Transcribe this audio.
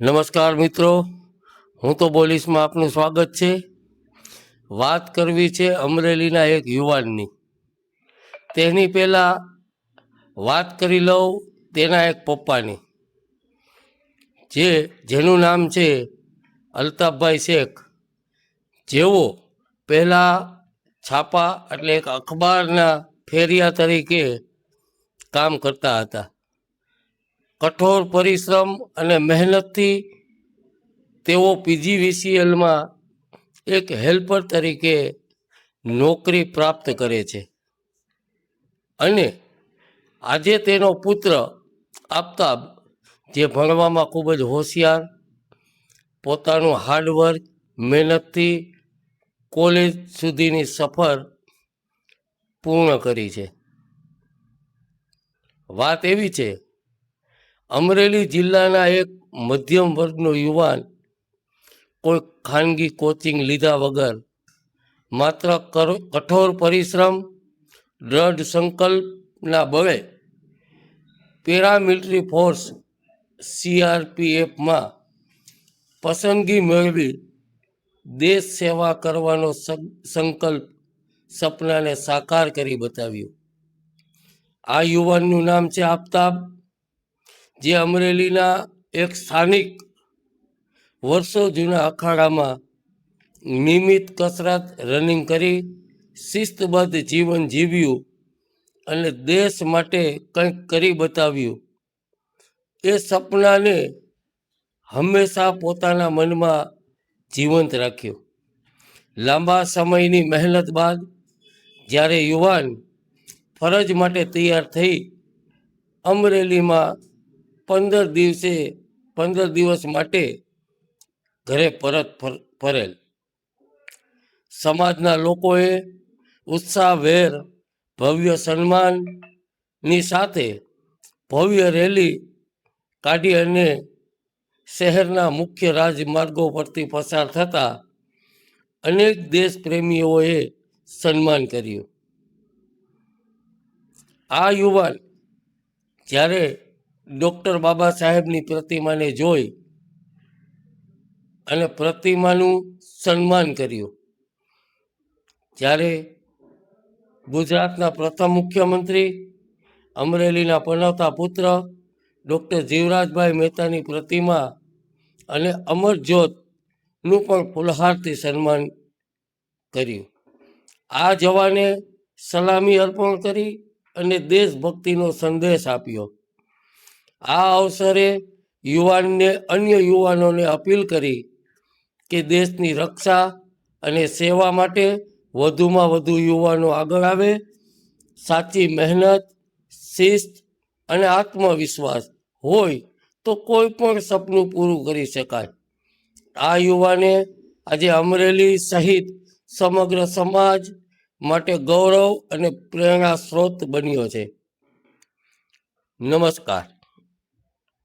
નમસ્કાર મિત્રો. હું તો પોલીસમાં આપનું સ્વાગત છે. વાત કરવી છે અમરેલીના એક યુવાનની. તેની પહેલાં વાત કરી લઉં તેના એક પપ્પાની. જે, જેનું નામ છે અલ્તાફભાઈ શેખ. જેઓ પહેલાં છાપા એટલે એક અખબારના ફેરિયા તરીકે કામ કરતા હતા. કઠોર પરિશ્રમ અને મહેનતથી તેઓ પીજીવીસીએલમાં એક હેલ્પર તરીકે નોકરી પ્રાપ્ત કરે છે. અને આજે તેનો પુત્ર આફતાબ જે ભણવામાં ખૂબ જ હોશિયાર, પોતાનું હાર્ડવર્ક મહેનતથી કોલેજ સુધીની સફર પૂર્ણ કરી છે. વાત એવી છે અમરેલી જિલ્લાના એક મધ્યમ વર્ગનો યુવાન કોઈ ખાનગી કોચિંગ લીધા વગર માત્ર કઠોર પરિશ્રમ, દ્રઢ સંકલ્પના બળે પેરામિલિટરી ફોર્સ સીઆરપીએફમાં પસંદગી મેળવી દેશ સેવા કરવાનો સંકલ્પ સપનાને સાકાર કરી બતાવ્યું. આ યુવાનનું નામ છે આફતાબ જે અમરેલીના એક સ્થાનિક વર્ષો જૂના અખાડામાં નિયમિત કસરત, રનિંગ કરી શિસ્તબદ્ધ જીવન જીવ્યું અને દેશ માટે કંઈક કરી બતાવ્યું. એ સપનાને હંમેશા પોતાના મનમાં જીવંત રાખ્યું. લાંબા સમયની મહેનત બાદ જ્યારે યુવાન ફરજ માટે તૈયાર થઈ અમરેલીમાં પંદર દિવસે, પંદર દિવસ માટે ઘરે પરત ફર- ફરેલ. સમાજના લોકોએ ઉત્સાહભેર ભવ્ય સન્માનની સાથે ભવ્ય રેલી કાઢી અને શહેરના મુખ્ય રાજમાર્ગો પરથી પસાર થતા અનેક દેશપ્રેમીઓએ સન્માન કર્યું. આ યુવાન જ્યારે ડૉક્ટર બાબા સાહેબની પ્રતિમાને જોઈ અને પ્રતિમાનું સન્માન કર્યું. જ્યારે ગુજરાતના પ્રથમ મુખ્યમંત્રી અમરેલીના પનવતા પુત્ર ડૉક્ટર જીવરાજભાઈ મહેતાની પ્રતિમા અને અમરજ્યોતનું પણ ફુલહારથી સન્માન કર્યું. આ જવાને સલામી અર્પણ કરી અને દેશભક્તિનો સંદેશ આપ્યો. આ અવસરે યુવાનને અન્ય યુવાનોને અપીલ કરી કે દેશની રક્ષા અને સેવા માટે વધુમાં વધુ યુવાનો આગળ આવે. સાચી મહેનત, શિસ્ત અને આત્મવિશ્વાસ હોય તો કોઈ પણ સપનું પૂરું કરી શકાય. આ યુવાને આજે અમરેલી સહિત સમગ્ર સમાજ માટે ગૌરવ અને પ્રેરણા સ્ત્રોત બન્યો છે. નમસ્કાર.